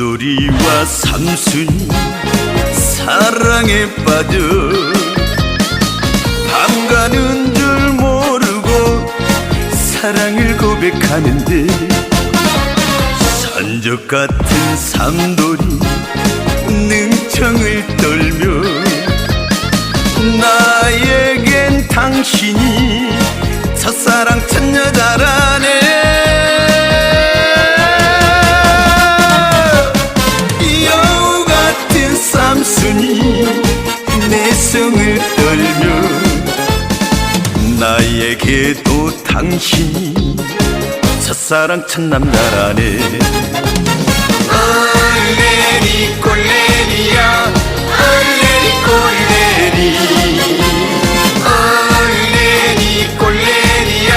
삼돌이와 삼순이 사랑에 빠져 밤 가는 줄 모르고 사랑을 고백하는데 산적 같은 삼돌이 능청을 떨며 나에겐 당신이 첫사랑 첫 여자라네 첫사랑 첫 남자라네 얼레리 꼴레리야. 얼레리 꼴레리. 얼레리 꼴레리야.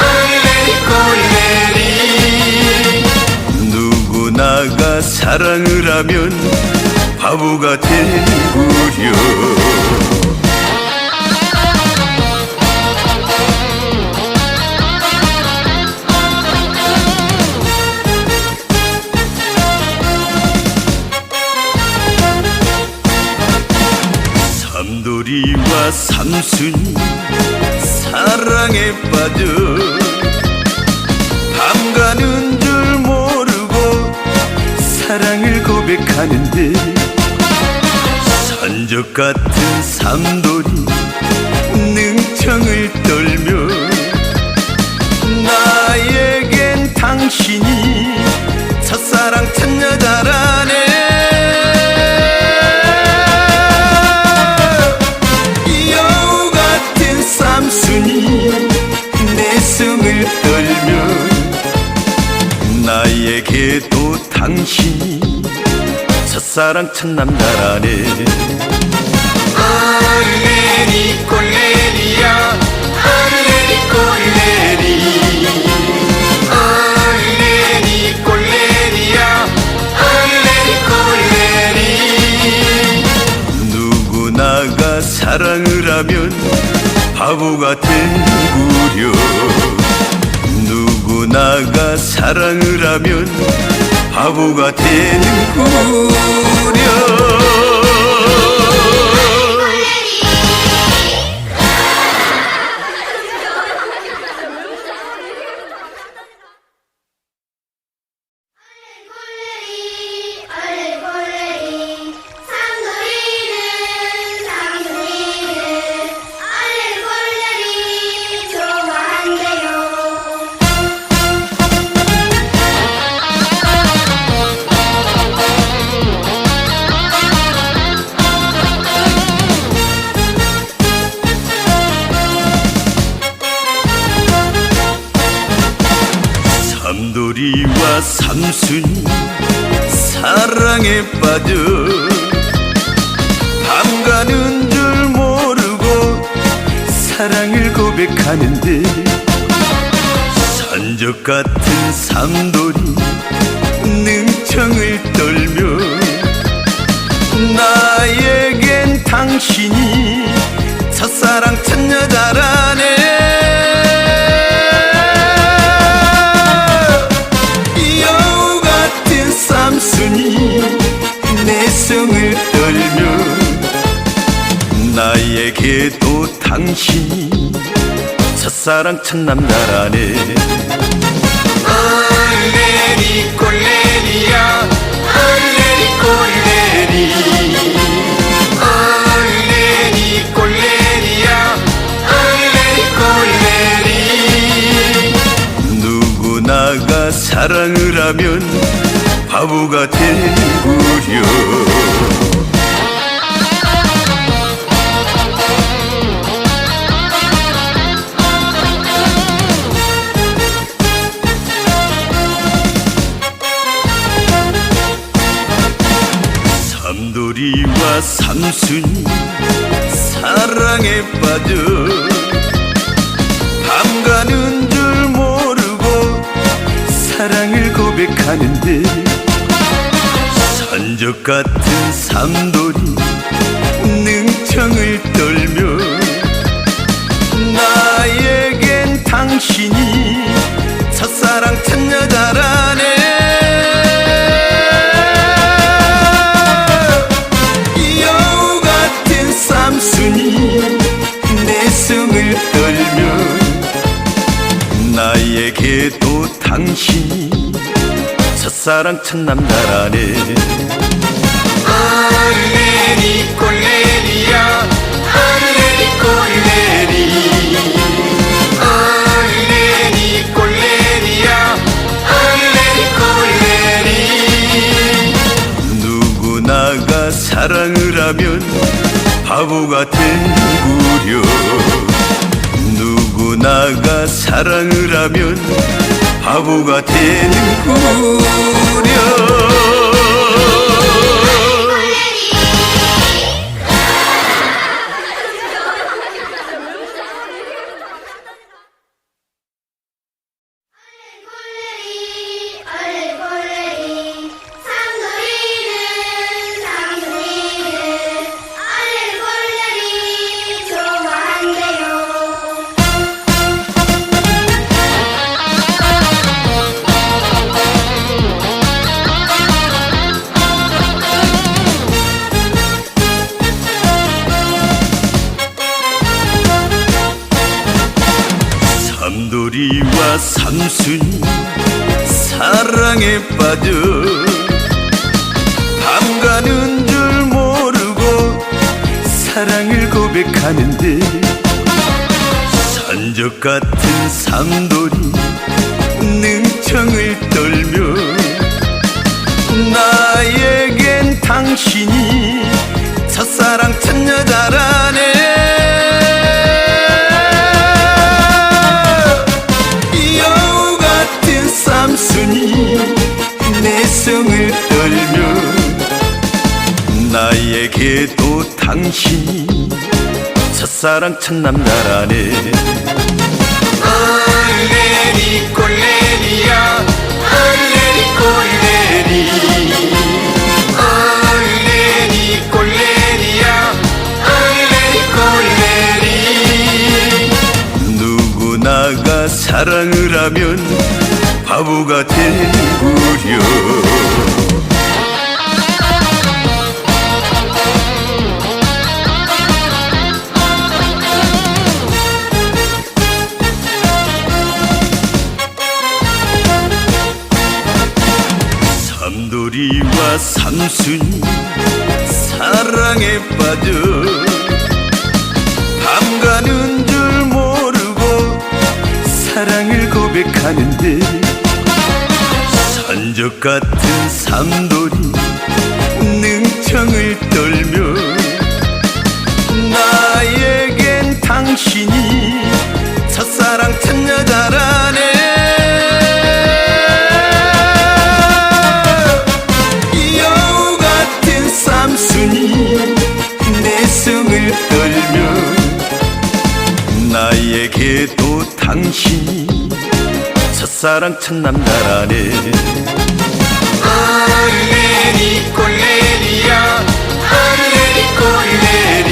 얼레리 꼴레리. 누구나가 사랑을 하면 바보가 되는구려 삼순이 사랑에 빠져 밤 가는 줄 모르고 사랑을 고백하는데 산적 같은 삼돌이 능청을 떨며 나에겐 당신이 첫사랑 첫 여자라 나에게도 당신이 첫사랑 첫 남자라네. 얼레리 꼴레리야. 얼레리 꼴레리 얼레리 꼴레리야. 얼레리 꼴레리 누구나가 사랑을 하면 바보가 되는구려 누구나가 사랑을 하면 바보가 되는구려 삼순이 사랑에 빠져 밤 가는 줄 모르고 사랑을 고백하는데 산적 같은 삼돌이 당신이 첫사랑 첫 남자라네. 얼레리 꼴레리야. 얼레리 꼴레리. 얼레리 꼴레리야. 얼레리 꼴레리. 누구나가 사랑을 하면 바보가 되는구려 삼돌이와 삼순이 사랑에 빠져 밤 가는 줄 모르고 사랑을 고백하는데 산적 같은 삼돌이 능청을 떨며 나에겐 당신이 첫사랑 첫 여자라네 첫사랑 첫남자라네 얼레리 꼴레리야. 얼레리 꼴레리 얼레리 꼴레리야. 얼레리 꼴레리 누구나가 사랑을 하면 바보가 되는구려. 누구나가 사랑을 하면 바보가 되는구려 사랑을 고백하는데 산적 같은 삼돌이 능청을 떨며 나에겐 당신이 첫사랑 첫여자라네. 여우 같은 삼순이 내 성을 떨며 나에게도 당신이 첫사랑 첫남자라네. 얼레리 꼴레리야. 얼레리 꼴레리. 얼레리 꼴레리야. 얼레리 꼴레리. 누구나가 사랑을 하면 바보가 되는구려 삼순이 사랑에 빠져 밤 가는 줄 모르고 사랑을 고백하는데 산적 같은 삼돌이 첫사랑 첫남자라네 얼레리 꼴레리야. 얼레리 꼴레리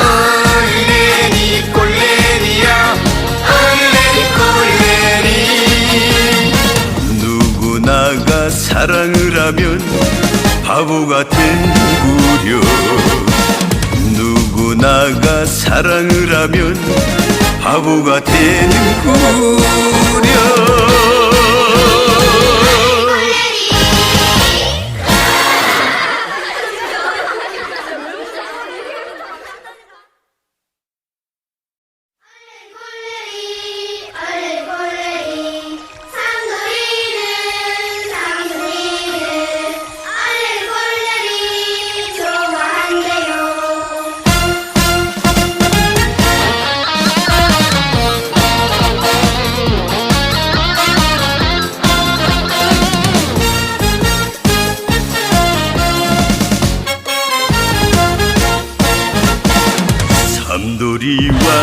얼레리 꼴레리야. 얼레리 꼴레리 누구나가 사랑을 하면 바보가 되는구려. 누구나가 사랑을 하면 바보가 되는구 려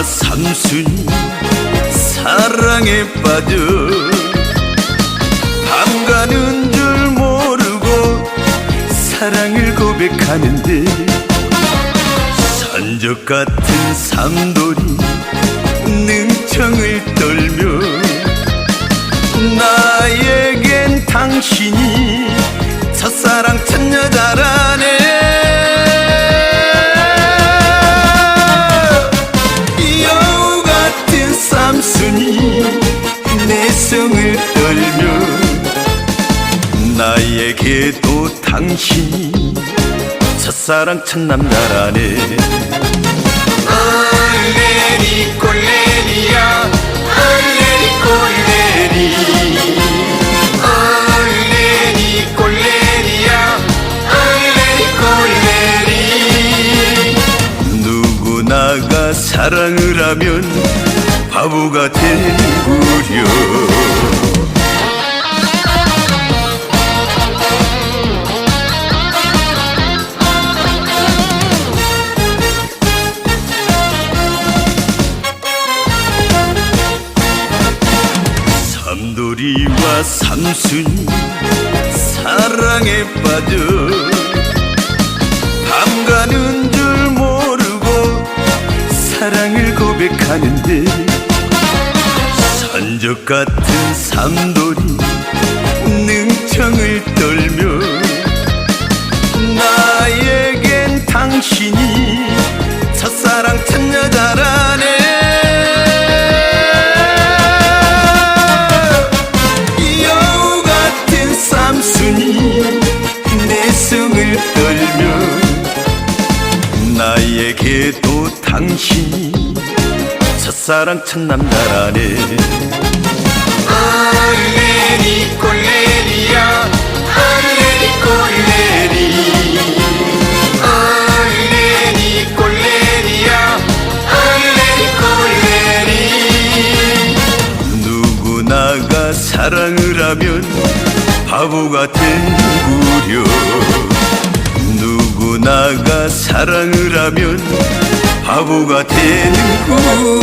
삼순이 사랑에 빠져. 밤 가는 줄 모르고 사랑을 고백하는데 산적 같은 삼돌이 능청을 떨며 나에겐 당신이 첫사랑 첫 여자라네 내 성을 떨며 나에게도 당신이 첫사랑 첫남자라네. 얼레리 꼴레리야 얼레리 꼴레리. 얼레리 꼴레리야 얼레리 꼴레리. 누구나가 사랑을 하면 바보가 되는구려 삼돌이와 삼순이 사랑에 빠져 밤 가는 줄 모르고 사랑을 고백하는데 산적 같은 삼돌이 능청을 떨며 나에겐 당신이 첫사랑 첫 여자라네. 여우 같은 삼순이 내성을 떨며 나에게도 당신이 첫사랑 첫 남자라네 얼레리 꼴레리야. 얼레리 꼴레리. 얼레리 꼴레리야. 얼레리 꼴레리. 누구나가 사랑을 하면 바보가 되는구려. 누구나가 사랑을 하면 바보가 되는구려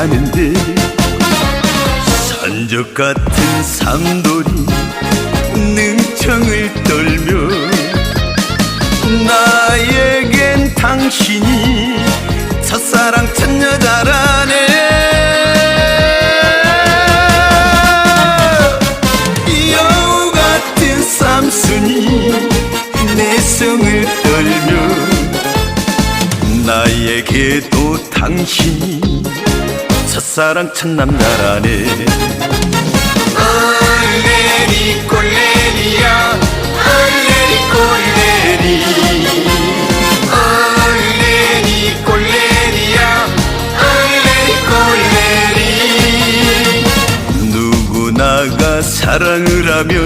고백하는데 산적 같은 삼돌이 능청을 떨며 나에겐 당신이 첫사랑 첫여자라네. 여우 같은 삼순이 내 성을 떨며 나에게도 당신이 첫사랑 첫남자라네. 얼레리 꼴레리야. 얼레리 꼴레리. 얼레리 꼴레리야. 얼레리 꼴레리. 누구나가 사랑을 하면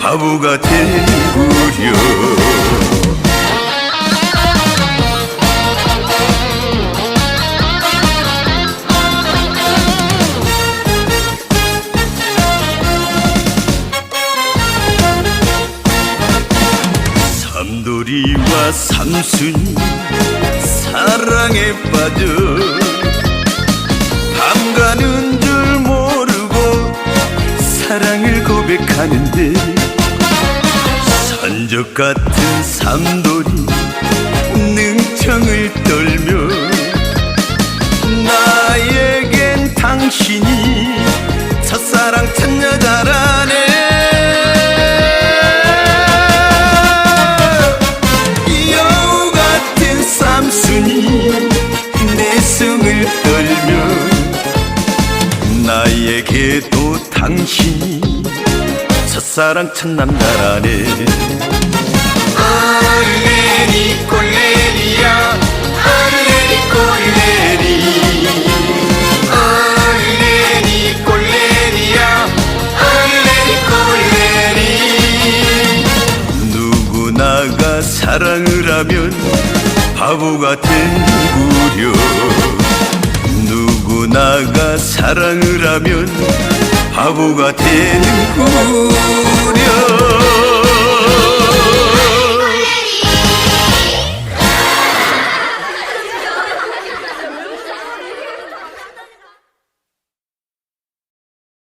바보가 되는구려 삼순이 사랑에 빠져 밤 가는 줄 모르고 사랑을 고백하는데 산적 같은 삼돌이 능청을 떨며 나에겐 당신이 첫사랑 첫남자라네 얼레리 꼴레리야. 얼레리 꼴레리 얼레리 꼴레리야. 얼레리 꼴레리 누구나가 사랑을 하면 바보가 되는구려. 누구나가 사랑을 하면 바보가 되는구려